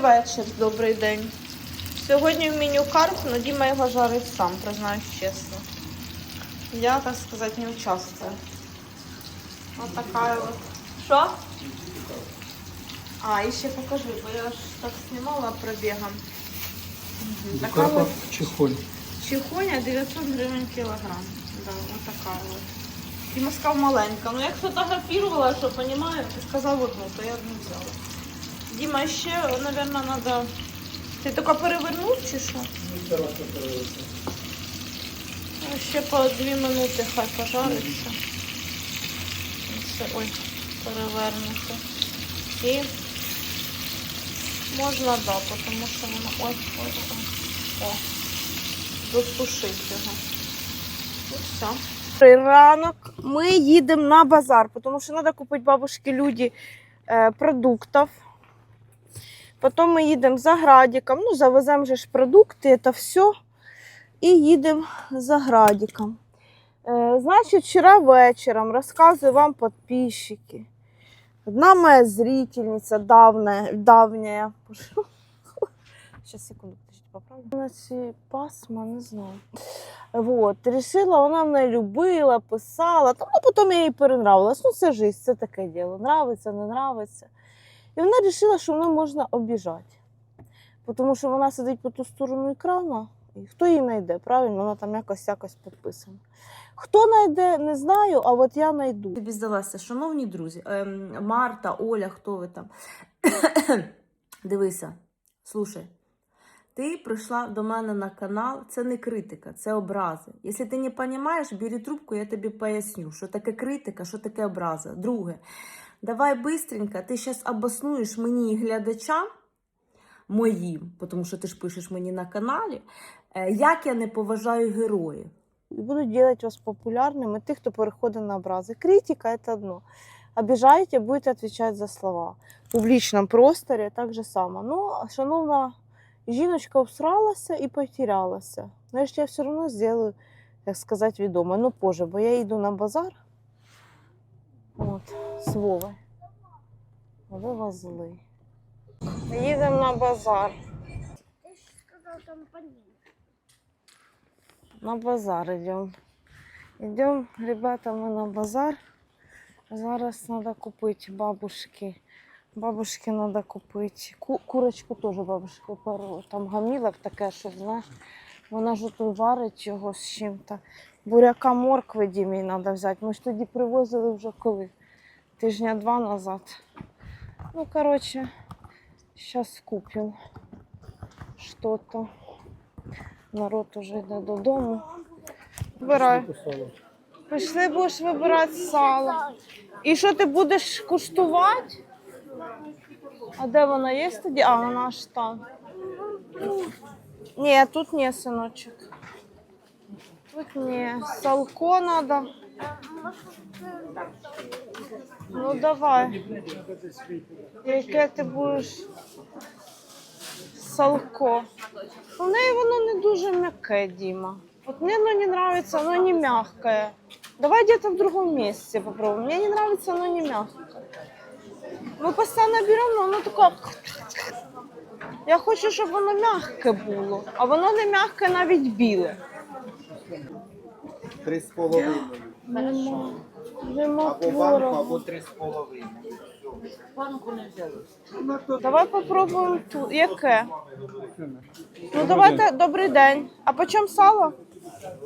вечір, добрий день. Сьогодні в меню карп, але Діма його жарить сам, признаюсь чесно. Я, так сказати, не участвую. Ось така от. Що? А, і ще покажи, бо я ж так знімала пробігом. Така от чехоня 900 гривень кілограм. Да, ось така от. Діма сказав маленька. Ну як фотографувала, що розумію, сказав одну, то я одну взяла. Діма, ще, мабуть, треба. Ти тільки перевернув чи що? Ще по дві минути хай пожариться. Все, ой, перевернути. І можна, да, тому що воно. Ой, ой, ой. О, досушить його. Все. Ранок ми їдемо на базар, тому що треба купити бабушці люди е, продуктів. Потім ми їдемо за градиком, ну, завеземо ж продукти, це все. І їдемо за градиком. Е, значить, вчора вечором розказую вам підписчики. Одна моя зрительниця давняя, давняя. Сейчас, секунду, поправлю. На ці пасма, не знаю. Вот, решила, вона мене любила, писала, та, ну, потім я їй перенравилась. Ну, це життя, це таке діло. Нравиться, не нравиться. І вона вирішила, що мене можна обіжати. Тому що вона сидить по ту сторону екрану, і хто її знайде, правильно, вона там якось якось підписана. Хто знайде, не знаю, а от я знайду. Тобі здалася, шановні друзі, ем, Марта, Оля, хто ви там? Дивися, слушай. Ти прийшла до мене на канал, це не критика, це образи. Якщо ти не розумієш, бери трубку, я тобі поясню, що таке критика, що таке образа. Друге, давай бистренько, ти зараз обоснуєш мені і глядачам моїм, тому що ти ж пишеш мені на каналі, е, як я не поважаю героїв. І буду робити вас популярними, тих, хто переходить на образи. Критика це одно. Обіжаєте, будете відповідати за слова. В публічному просторі так же само. Ну, шановна жіночка обсралася і потерялася. Знаєш, я все одно зроблю, як сказати, відомо. Ну, позже, бо я йду на базар. От, з Вови. Ви злий. Їдемо на базар. На базар йдемо. Йдемо, ребята, ми на базар. Зараз треба купити бабушки. Бабушки треба купити. Ку- курочку теж бабушки пару. Там гамілок таке, що знаєш. Вона ж тут варить його з чим-то. Буряка моркви Дімі треба взяти. Ми ж тоді привозили вже коли? Тижня два назад. Ну, коротше, зараз купимо що-то. Народ уже йде додому. Вибирай. Пішли, будеш вибирати сало. І що ти будеш куштувати? А де вона є тоді? А, вона аж там. Ні, тут ні, синочок. Тут ні. Салко треба. Ну давай. Яке ти будеш салко? У неї воно не дуже м'яке, Діма. Вот мне оно не нравится, оно не мягкое. Давай где-то в другом месте попробуем. Мне не нравится, оно не мягкое. Мы постоянно берем, но оно такое... Я хочу, щоб воно м'яке було, а воно не м'яке, навіть біле. Три з половиною. Або банку, або три з половиною. Давай попробуємо тут. Яке? Ну давайте, добрий день. А по чому сало?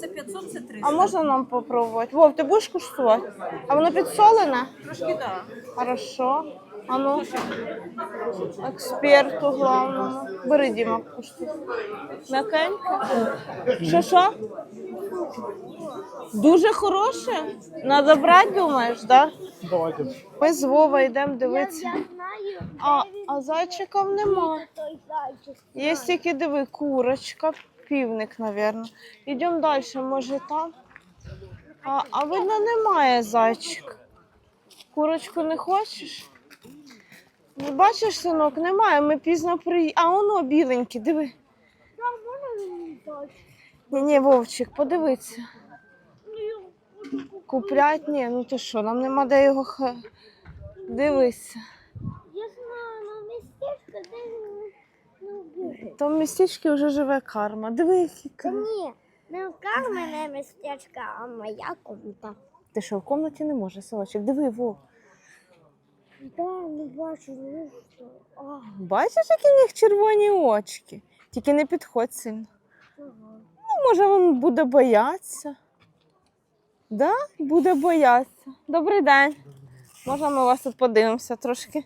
Це 500, це 300. А можна нам попробувати? Вов, ти будеш куштувати? А воно підсолене? Трошки да. Хорошо. А ну, експерту главному. Бери, Діма, куштуй. М'якеньке. Що, що? Дуже хороше? Надо брати, думаєш, так? Да? Давайте. Ми з Вова йдемо дивитися. А, а зайчиків нема. Є тільки диви, курочка, півник, мабуть. Йдемо далі, може там. А, а видно, немає зайчика. Курочку не хочеш? Не бачиш, синок, немає. Ми пізно приїхали. А воно біленьке, диви. Там можна мені дати? Ні, ні, Вовчик, подивися. Ну. Куплять? Ні, ну ти що, нам нема де його ха. Дивися. Я знаю, на містечко, де В містечці вже живе карма. Диви, які Та карма. ні, не в мене містечка, а моя комната. Ти що, в кімнаті не може, синочок? Диви, во. Да, не бачу, ну що. А, Бачиш, які в них червоні очки? Тільки не підходь сильно. ага. Ну, може, він буде боятися. Да? Буде боятися. Добрий день. Можна ми вас тут подивимося трошки?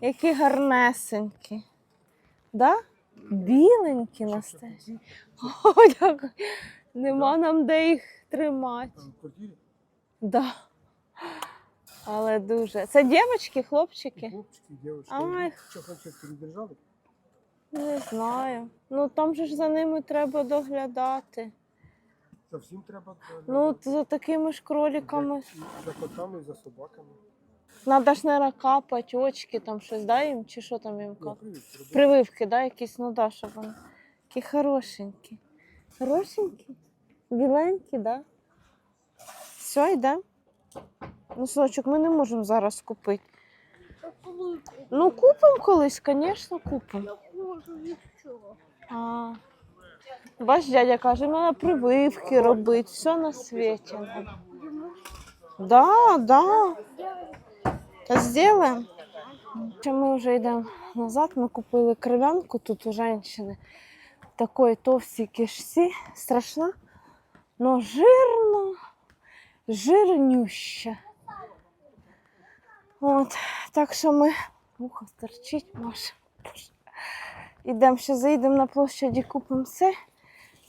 Які гарнесенькі. Да? Біленькі настоящі. О, дякую. Нема нам де їх тримати. Да. Але дуже. Це дівчатки, хлопчики? Хлопчики, девочки. Ай. Хочешь, передержали? Не знаю. Ну там же ж за ними треба доглядати. За всім треба доглядати. Ну, за такими ж кроликами. І за котами, за собаками. Надо ж не капати, очки там щось, да, їм, чи що там їм Ну, капати? привіт. Прививки, да, якісь, ну да, щоб вони. Такі хорошенькі. Хорошенькі? Біленькі, да? Все, йде. Ну, синочок, ми не можемо зараз купити. Ну, купимо колись, звісно, купимо. А. Бач, дядя каже, треба прививки робити, все на світі. Да, да. Ще ми вже йдемо назад, ми купили кров'янку тут у жінки. Такої товстій кишці, страшна, но жирна, жирнюща. От, так що ми. Муха стерчить, Маша. Ідемо ще заїдемо на площаді, купимо це.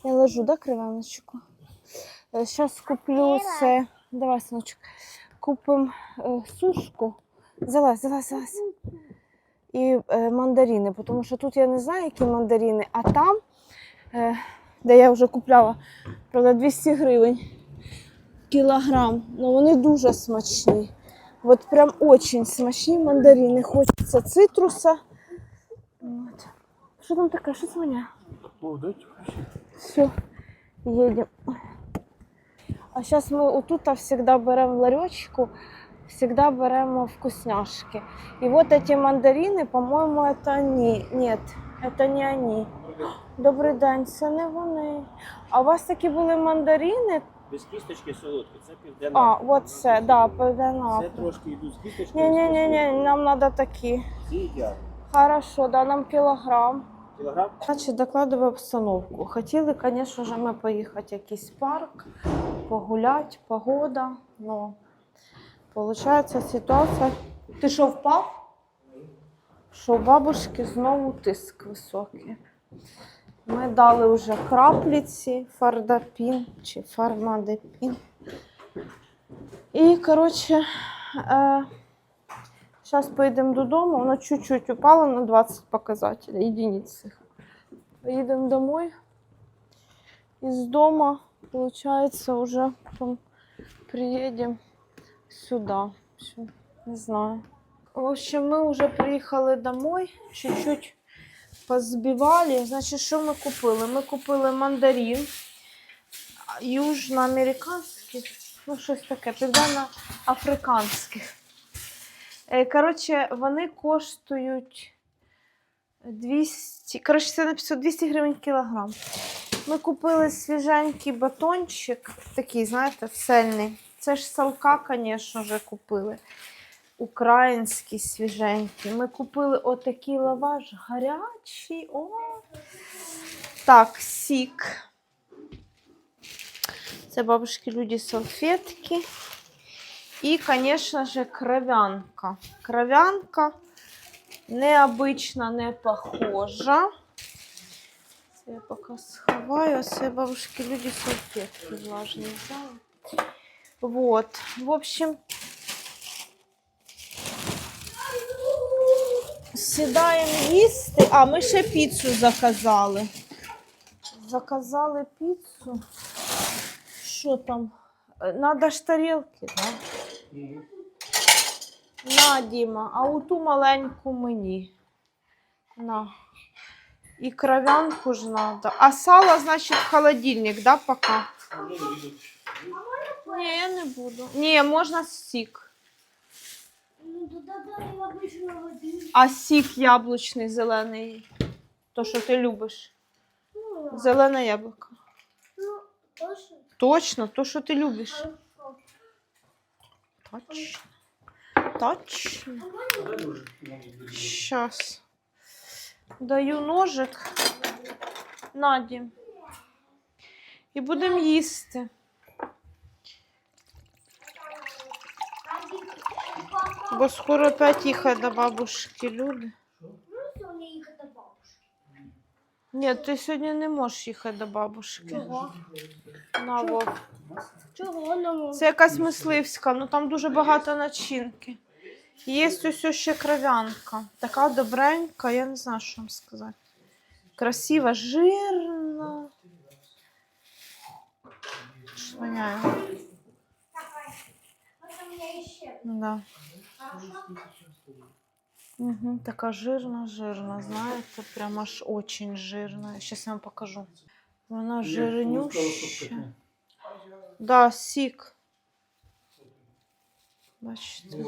Я лежу, да, криваночку? Зараз куплю це. Давай, синочок. Купимо е, сушку. Залазь, залазь, залазь. І е, мандарини, тому що тут я не знаю, які мандарини, а там, е, де я вже купляла, правда, 200 гривень кілограм. Ну вони дуже смачні. От прям очень смачні мандарини. Хочеться цитруса. От. Що там таке? Що це мене? О, дайте. Все, едем. А сейчас мы у тута всегда берем ларечку, всегда берем вкусняшки. И вот эти мандарины, по-моему, это они. Нет, это не они. Добрий день, це не вони. А у вас такі були мандарини? Без кісточки солодкі, це південна. А, от це, да, південна. Це трошки йдуть з кісточкою. Ні, ні, ні, ні, нам треба такі. Ці. Хорошо, да, нам кілограм. Кілограм? Значить, докладую обстановку. Хотіли, звісно ж, ми поїхати в якийсь парк, погуляти, погода. Ну, получається ситуація. Ти що, впав? Що у бабушки знову тиск високий. Ми дали вже крапліці, фардапін чи фармадепін. І, коротше, е, поїдемо додому. Воно чуть-чуть упало на 20 показателей, единиць. Поїдемо домой. Із дома, получается, уже потом приедем сюда. Всё, Не знаю. В общем, мы уже приїхали домой, чуть-чуть позбивали. Значить, що ми купили? Ми купили мандарин южноамериканський, ну щось таке, південно-африканських. Е, Коротше, вони коштують 200. Коротше, це написано 200 гривень кілограм. Ми купили свіженький батончик, такий, знаєте, сельний. Це ж салка, звісно ж, купили. Український свіженький. Ми купили отакий лаваш гарячий. О! Так, сік. Це бабушки люди салфетки. И, конечно же, кровянка. Кровянка необычно не похожа. Це я поки сховаю, це бабушки люди салфетки влажні. Вот, в общем, сідаємо їсти. А, ми ще піцу заказали. Заказали піцу. Що там? Е, Надо ж тарілки, так? Да? На, Діма, а у ту маленьку мені. На. І кров'янку ж надо. А сало, значить, в холодильник, да, пока? Ні, я не буду. Ні, можна сік. А сік яблучний зелений. То, що ти любиш. Зелене яблуко. Ну, точно. Точно, то, що ти любиш. Точно. Точно. Щас. Даю ножик Наді. І будемо їсти. Бо скоро опять їхати до бабушки люди. Ні, ти сьогодні не можеш їхати до бабушки. Чого? На Вов. Чого не можу? Це якась мисливська, ну там дуже багато начинки. Є ось ще кров'янка. Така добренька, я не знаю, що вам сказати. Красива, жирна. Швиняє. Да. Угу, така жирна, жирна, знаєте, прям аж очень жирна. Зараз я вам покажу. Вона жирнюща. Да, сік. Бачите.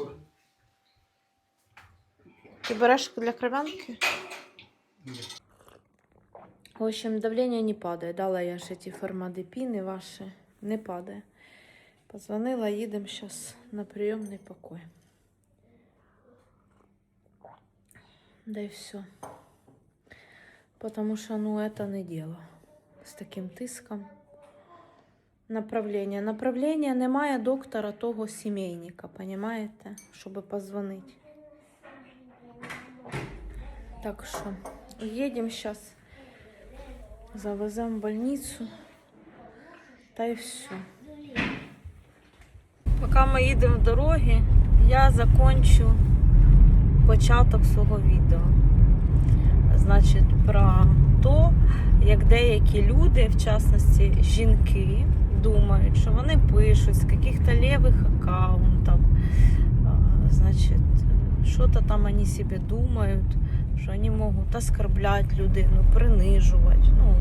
Ти береш для кров'янки? В общем, давление не падает. Дала я ж эти формадепины ваши. Не падает. Позвонила, їдемо сейчас на прийомний покой. Да и все. Потому что, ну, это не дело. З таким тиском. Направлення. Направлення немає доктора того сімейника, понімаєте? Щоб позвонити. Так що, їдемо зараз, завеземо в больницю, та й все. Поки ми їдемо в дорогі, я закончу Початок свого відео. Значить, про то, як деякі люди, в частності жінки, думають, що вони пишуть з каких-то левих аккаунтів, значить, что-то там они себе думают, что они могут оскорблять людину, принижувати. Ну,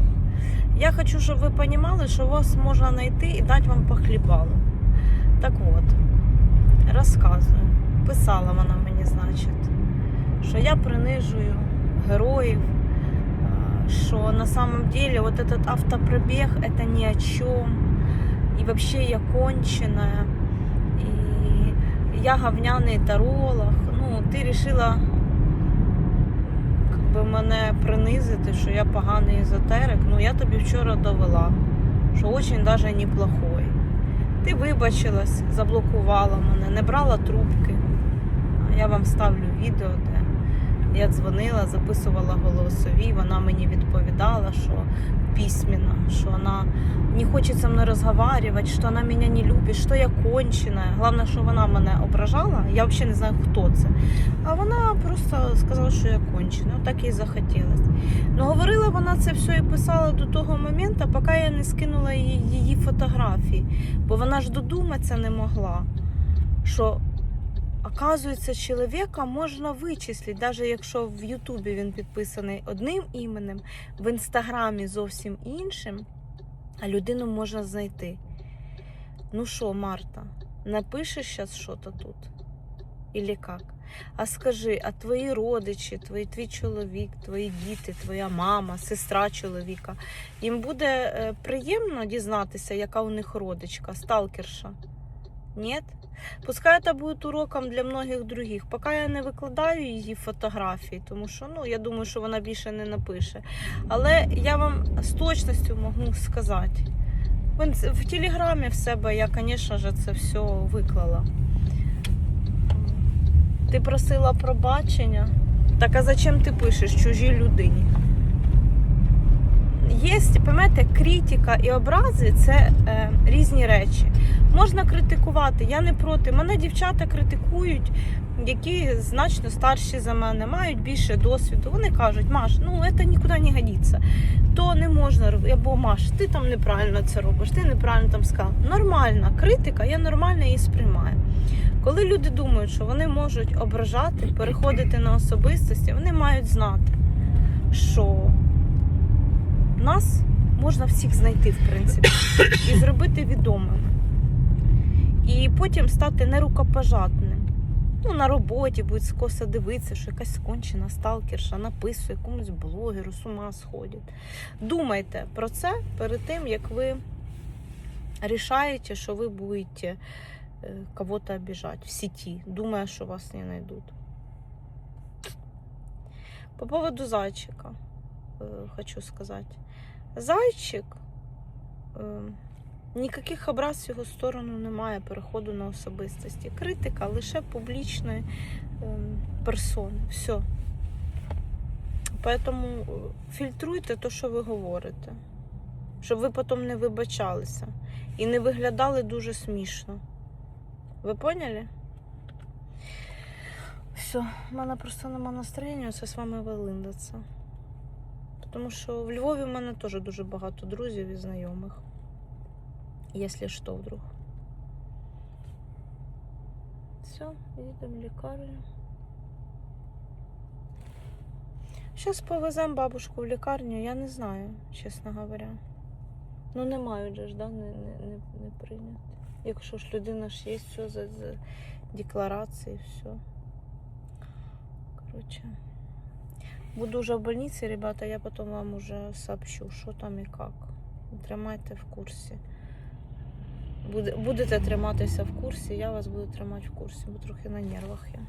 я хочу, щоб ви розуміли, що вас можна знайти і дати вам по хлібалу. Так от, розказую. Писала вона мені, значить, що я принижую героїв, що на самом деле вот этот автопробег это ни о чем. И вообще я конченая. И я говняний таролог. Ну, ти рішила как би, мене принизити, що я поганий езотерик. Ну, я тобі вчора довела, що очень даже неплохой. Ти вибачилась, заблокувала мене, не брала трубки. Я вам ставлю відео, де я дзвонила, записувала голосові, вона мені відповідала, що письменно, що вона не хоче со мною розговаривати, що вона мене не любить, що я кончена. Головне, що вона мене ображала, я взагалі не знаю, хто це. А вона просто сказала, що я кончена. Отак їй захотілося. Ну, говорила вона це все і писала до того моменту, поки я не скинула її фотографії. Бо вона ж додуматися не могла, що Оказується, чоловіка можна вичислити, навіть якщо в Ютубі він підписаний одним іменем, в інстаграмі зовсім іншим, а людину можна знайти. Ну що, Марта, напишеш зараз щось тут? Или як? А скажи, а твої родичі, твої, твій чоловік, твої діти, твоя мама, сестра чоловіка, їм буде е, приємно дізнатися, яка у них родичка, сталкерша? Ні? Пускай це буде уроком для многих других. Поки я не викладаю її фотографії, тому що ну, я думаю, що вона більше не напише. Але я вам з точністю можу сказати. В, в телеграмі в себе я, звісно ж, це все виклала. Ти просила пробачення. Так а зачем ти пишеш чужій людині? Є, пам'ятаєте, критика і образи це е, різні речі. Можна критикувати, я не проти. Мене дівчата критикують, які значно старші за мене, мають більше досвіду. Вони кажуть, Маш, ну це нікуди не годиться. То не можна робити. Або Маш, ти там неправильно це робиш, ти неправильно там сказав. Нормальна критика, я нормально її сприймаю. Коли люди думають, що вони можуть ображати, переходити на особистості, вони мають знати, що нас можна всіх знайти, в принципі, і зробити відомими. І потім стати нерукопожатним. ну, на роботі будуть скоса дивитися, що якась скончена сталкерша написує якомусь блогеру, з ума сходять. Думайте про це перед тим, як ви рішаєте, що ви будете е, кого-то обижать в сети, думая, что вас не найдут. По поводу зайчика э, хочу сказать. Зайчик, э, ніяких образ в його сторону немає переходу на особистості. Критика лише публічної е, персони. Все. Поэтому е, фільтруйте те, що ви говорите, щоб ви потім не вибачалися і не виглядали дуже смішно. Ви поняли? Все, в мене просто нема настроєння це з вами вилиндатися. Тому що в Львові в мене теж дуже багато друзів і знайомих. Якщо що вдруг. Все, їдемо в лікарню. Зараз повеземо бабушку в лікарню, я не знаю, чесно говоря. Ну не мають же ж, да, не, не, не, не прийняти. Якщо ж людина ж є, все за, за декларації, все. Короче. Буду вже в больниці, ребята, я потім вам уже сообщу, що там і як. Тримайте в курсі. Буде- Будете триматися в курсі, я вас буду тримати в курсі, бо трохи на нервах я.